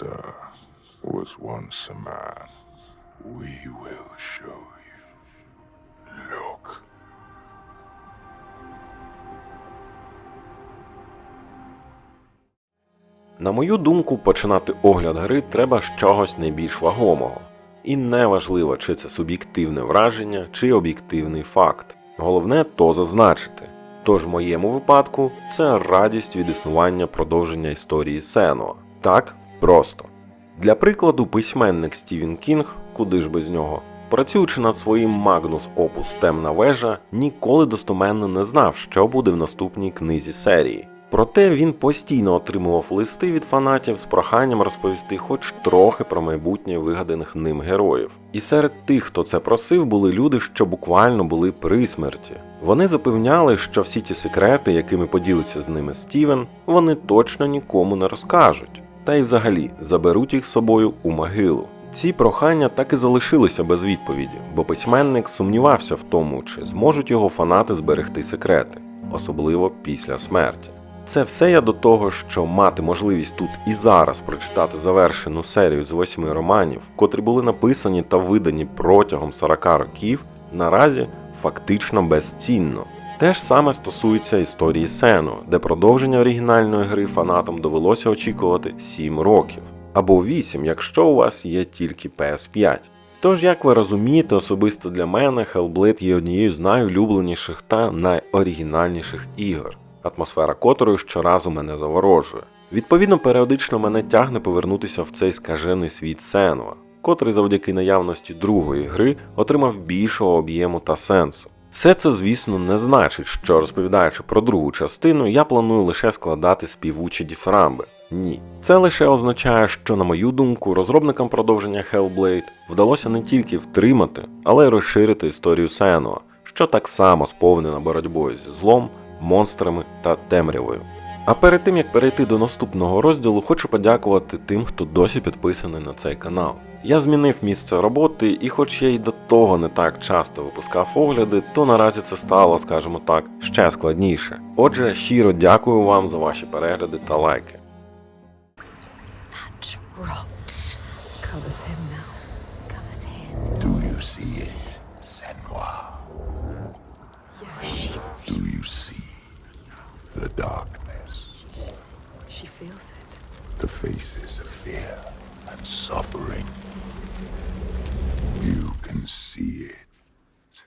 monster was once a man. We will show you. Look. На мою думку, починати огляд гри треба з чогось найбільш вагомого. І не важливо, чи це суб'єктивне враження, чи об'єктивний факт. Головне то зазначити. Тож в моєму випадку це радість від існування продовження історії Сенуа. Так просто. Для прикладу, письменник Стівен Кінг, куди ж без нього, працюючи над своїм Магнус Опус Темна вежа, ніколи достоменно не знав, що буде в наступній книзі серії. Проте він постійно отримував листи від фанатів з проханням розповісти хоч трохи про майбутнє вигаданих ним героїв. І серед тих, хто це просив, були люди, що буквально були при смерті. Вони запевняли, що всі ті секрети, якими поділиться з ними Стівен, вони точно нікому не розкажуть, та й взагалі заберуть їх з собою у могилу. Ці прохання так і залишилися без відповіді, бо письменник сумнівався в тому, чи зможуть його фанати зберегти секрети, особливо після смерті. Це все я до того, що мати можливість тут і зараз прочитати завершену серію з восьми романів, котрі були написані та видані протягом 40 років, наразі фактично безцінно. Те ж саме стосується історії Сену, де продовження оригінальної гри фанатам довелося очікувати 7 років, або 8, якщо у вас є тільки PS5. Тож, як ви розумієте, особисто для мене Hellblade є однією з найулюбленіших та найоригінальніших ігор атмосфера котрої щоразу мене заворожує. Відповідно, періодично мене тягне повернутися в цей скажений світ Сенуа, котрий завдяки наявності другої гри отримав більшого об'єму та сенсу. Все це, звісно, не значить, що розповідаючи про другу частину, я планую лише складати співучі діфрамби. Ні, це лише означає, що, на мою думку, розробникам продовження Hellblade вдалося не тільки втримати, але й розширити історію Сенуа, що так само сповнена боротьбою зі злом, монстрами та темрявою. А перед тим як перейти до наступного розділу, хочу подякувати тим, хто досі підписаний на цей канал. Я змінив місце роботи, і хоч я й до того не так часто випускав огляди, то наразі це стало, скажімо так, ще складніше. Отже, щиро дякую вам за ваші перегляди та лайки. She feels it. the faces of fear and suffering? You can see it.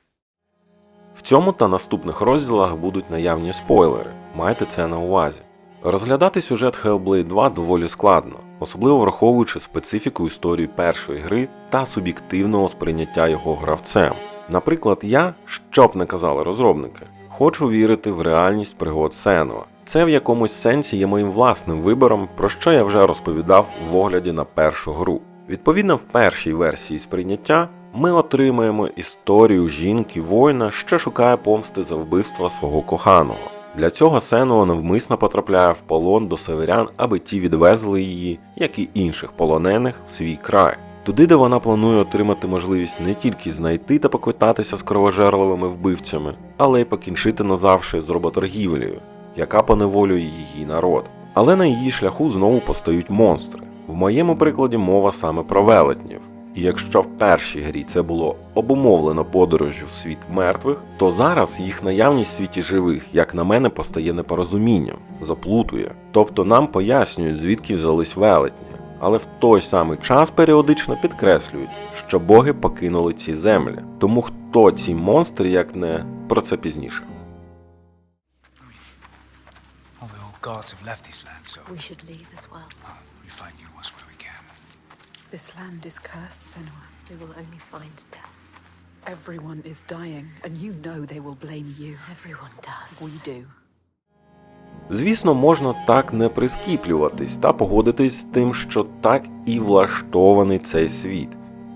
В цьому та наступних розділах будуть наявні спойлери, майте це на увазі. Розглядати сюжет Hellblade 2 доволі складно, особливо враховуючи специфіку історії першої гри та суб'єктивного сприйняття його гравцем. Наприклад, я, що б не казали розробники, хочу вірити в реальність пригод Сенуа. Це в якомусь сенсі є моїм власним вибором, про що я вже розповідав в огляді на першу гру. Відповідно, в першій версії сприйняття ми отримаємо історію жінки воїна, що шукає помсти за вбивства свого коханого. Для цього Сенуа навмисно потрапляє в полон до северян, аби ті відвезли її, як і інших полонених, в свій край. Туди, де вона планує отримати можливість не тільки знайти та поквитатися з кровожерливими вбивцями, але й покінчити назавжди з роботоргівлею, яка поневолює її народ. Але на її шляху знову постають монстри. В моєму прикладі мова саме про велетнів. І якщо в першій грі це було обумовлено подорожю в світ мертвих, то зараз їх наявність в світі живих, як на мене, постає непорозумінням, заплутує. Тобто нам пояснюють, звідки взялись велетні, але в той самий час періодично підкреслюють, що боги покинули ці землі. Тому хто ці монстри, як не про це пізніше. All the old gods have left these lands, so We should leave as well. uh, we find new ones where we can. This land is cursed, Senua. We will only find death. Everyone is dying, and you know they will blame you. Everyone does. We do. Звісно, можна так не прискіплюватись та погодитись з тим, що так і влаштований цей світ.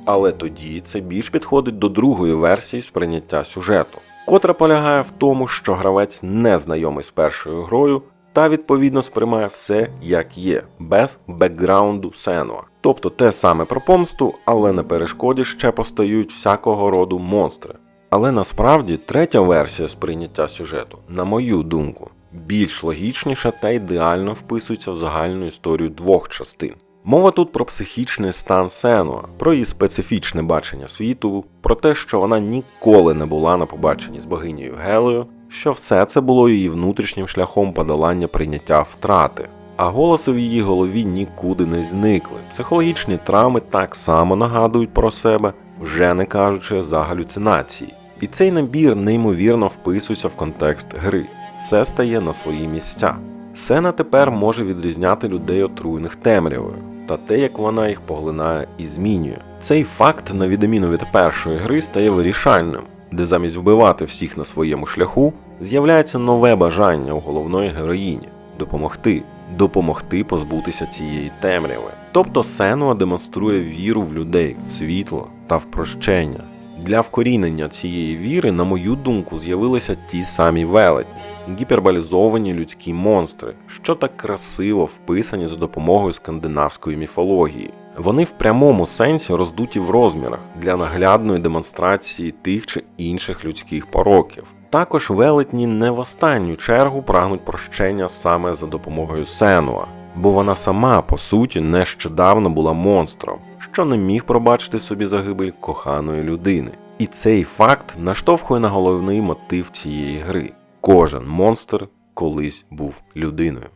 Але тоді це більш підходить до другої версії сприйняття сюжету, котра полягає в тому, що гравець не знайомий з першою грою та відповідно сприймає все як є, без бекграунду Сенуа. Тобто те саме про помсту, але на перешкоді ще постають всякого роду монстри. Але насправді третя версія сприйняття сюжету, на мою думку, більш логічніша та ідеально вписується в загальну історію двох частин. Мова тут про психічний стан Сенуа, про її специфічне бачення світу, про те, що вона ніколи не була на побаченні з богинею Гелею, що все це було її внутрішнім шляхом подолання прийняття втрати. А голоси в її голові нікуди не зникли. Психологічні травми так само нагадують про себе, вже не кажучи за галюцинації. І цей набір неймовірно вписується в контекст гри. Все стає на свої місця. Сена тепер може відрізняти людей отруєних темрявою та те, як вона їх поглинає і змінює. Цей факт, на відміну від першої гри, стає вирішальним, де замість вбивати всіх на своєму шляху, з'являється нове бажання у головної героїні допомогти, допомогти позбутися цієї темряви. Тобто Сенуа демонструє віру в людей, в світло та в прощення. Для вкорінення цієї віри, на мою думку, з'явилися ті самі велетні, гіперболізовані людські монстри, що так красиво вписані за допомогою скандинавської міфології. Вони в прямому сенсі роздуті в розмірах для наглядної демонстрації тих чи інших людських пороків. Також велетні не в останню чергу прагнуть прощення саме за допомогою Сенуа, бо вона сама, по суті, нещодавно була монстром, що не міг пробачити собі загибель коханої людини. І цей факт наштовхує на головний мотив цієї гри. Кожен монстр колись був людиною.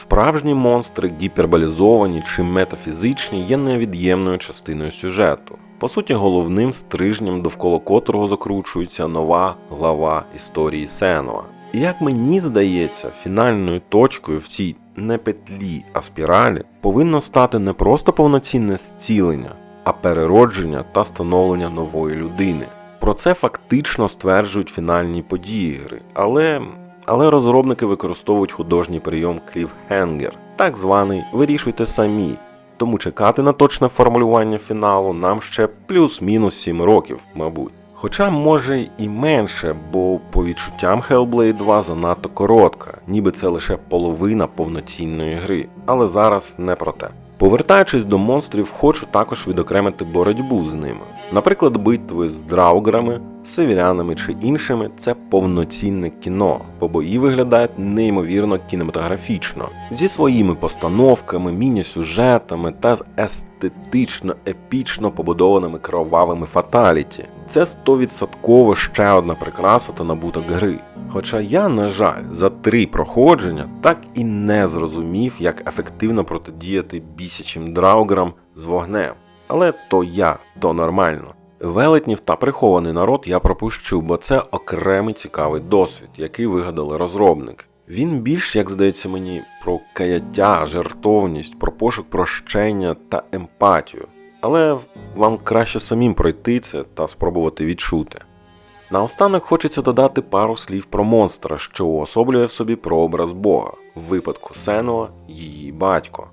Справжні монстри, гіперболізовані чи метафізичні, є невід'ємною частиною сюжету. По суті, головним стрижнем, довкола котрого закручується нова глава історії Сенуа. І як мені здається, фінальною точкою в цій не петлі, а спіралі повинно стати не просто повноцінне зцілення, а переродження та становлення нової людини. Про це фактично стверджують фінальні події гри, але але розробники використовують художній прийом кліфхенгер, так званий вирішуйте самі. Тому чекати на точне формулювання фіналу нам ще плюс-мінус 7 років, мабуть. Хоча може і менше, бо по відчуттям Hellblade 2 занадто коротка, ніби це лише половина повноцінної гри, але зараз не про те. Повертаючись до монстрів, хочу також відокремити боротьбу з ними. Наприклад, битви з драуграми, северянами чи іншими це повноцінне кіно, бо бої виглядають неймовірно кінематографічно, зі своїми постановками, міні-сюжетами та з естетично епічно побудованими кровавими фаталіті. Це 100% ще одна прикраса та набуток гри. Хоча я, на жаль, за три проходження так і не зрозумів, як ефективно протидіяти бісячим драуграм з вогнем. Але то я, то нормально. Велетнів та прихований народ я пропущу, бо це окремий цікавий досвід, який вигадали розробники. Він більш, як здається мені, про каяття, жертовність, про пошук прощення та емпатію. Але вам краще самим пройти це та спробувати відчути. Наостанок хочеться додати пару слів про монстра, що уособлює в собі прообраз Бога, в випадку Сенуа її батько.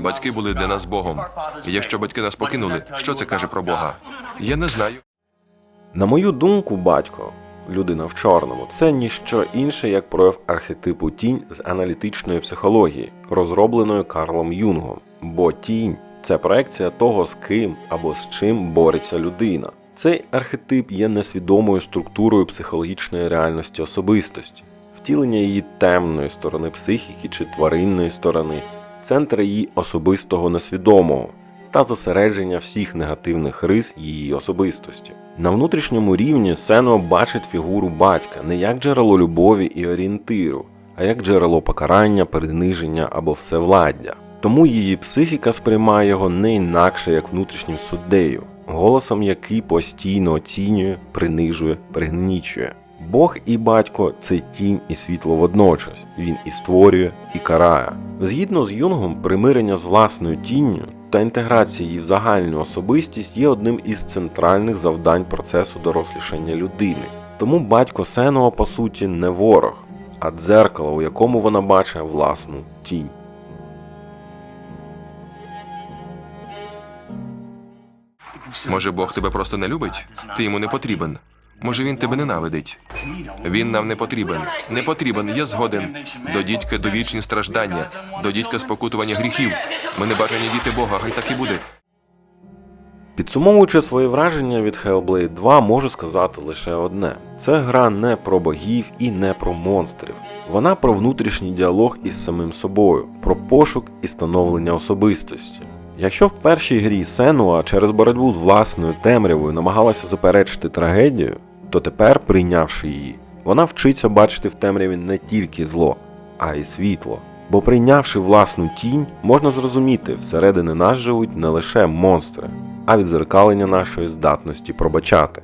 Батьки були для нас Богом. І Якщо батьки нас покинули, що це каже про Бога? Я не знаю. На мою думку, батько, людина в чорному, це ніщо інше, як прояв архетипу тінь з аналітичної психології, розробленої Карлом Юнгом. Бо тінь це проекція того, з ким або з чим бореться людина. Цей архетип є несвідомою структурою психологічної реальності особистості, втілення її темної сторони психіки чи тваринної сторони, центр її особистого несвідомого та зосередження всіх негативних рис її особистості. На внутрішньому рівні Сено бачить фігуру батька не як джерело любові і орієнтиру, а як джерело покарання, приниження або всевладдя. Тому її психіка сприймає його не інакше як внутрішнім суддею, голосом який постійно оцінює, принижує, пригнічує. Бог і батько це тінь і світло водночас. Він і створює, і карає. Згідно з Юнгом, примирення з власною тінню та інтеграція її в загальну особистість є одним із центральних завдань процесу дорослішання людини. Тому батько Сенуа, по суті, не ворог, а дзеркало, у якому вона бачить власну тінь. Може, Бог тебе просто не любить? Ти йому не потрібен. Може, він тебе ненавидить. Він нам не потрібен. Не потрібен, я згоден. До дідька довічні страждання, до дідька спокутування гріхів. Ми не бажані діти Бога, хай так і буде. Підсумовуючи свої враження від Hellblade 2, можу сказати лише одне: це гра не про богів і не про монстрів. Вона про внутрішній діалог із самим собою, про пошук і становлення особистості. Якщо в першій грі Сенуа через боротьбу з власною темрявою намагалася заперечити трагедію, то тепер, прийнявши її, вона вчиться бачити в темряві не тільки зло, а й світло. Бо прийнявши власну тінь, можна зрозуміти, всередини нас живуть не лише монстри, а відзеркалення нашої здатності пробачати.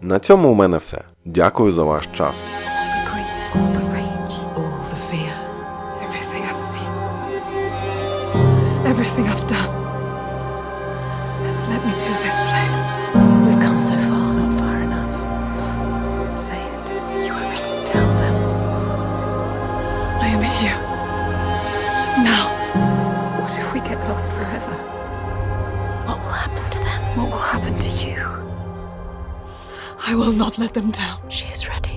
На цьому у мене все. Дякую за ваш час. To them? What will happen to you? I will not let them down. She is ready.